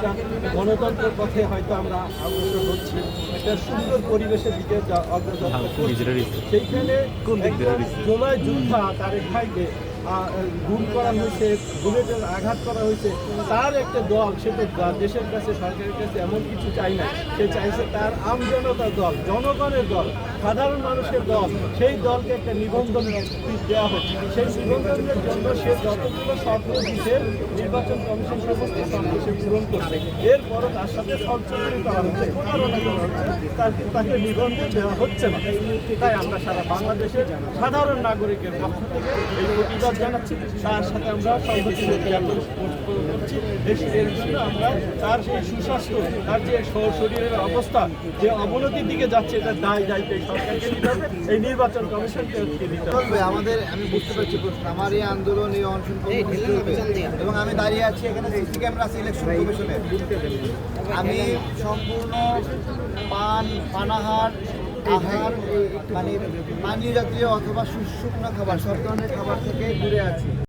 একটা গণতন্ত্রের পথে হয়তো আমরা অগ্রসর হচ্ছি। একটা সুন্দর পরিবেশের দিকে অগ্রসর সেইখানে জোলাই যোদ্ধা তারেক ভাইকে গুম করা হয়েছে বুলেটের আঘাত করা হয়েছে তার একটা দল সে তো দেশের কাছে সরকারের কাছে এমন কিছু চাই না। সে চাইছে তার আমজনতার দল জনগণের দল সাধারণ মানুষের দল। সেই দলকে একটা নিবন্ধন দেওয়া হচ্ছে সেই নিবন্ধনের জন্য সে যতগুলো স্বপ্ন দিচ্ছে নির্বাচন কমিশন সমস্ত করছে। এরপরও তার সাথে করা হচ্ছে। তাকে নিবন্ধন দেওয়া হচ্ছে না। তাই আমরা সারা বাংলাদেশের সাধারণ নাগরিকের পক্ষ থেকে এই প্রতিবাদ জানাচ্ছি। তার সাথে আমরা সংহতি করছি। এর জন্য আমরা তার সেই সুস্বাস্থ্য তার যে শরীরের অবস্থা যে অবনতির দিকে যাচ্ছে এটা দায় দায়িত্ব এই সরকারকে নিতে হবে। এই নির্বাচন কমিশনকে হবে। আমাদের আমি বুঝতে পারছি প্রশ্ন। আমার এই আন্দোলন এই অনশন এবং আমি দাঁড়িয়ে আছি এখানে সিসি ক্যামেরা আছে ইলেকশন কমিশনে আমি সম্পূর্ণ পান, পানাহার, আহার মানে পানীয় জাতীয় অথবা শুকনো খাবার, সব ধরনের খাবার থেকে দূরে আছি।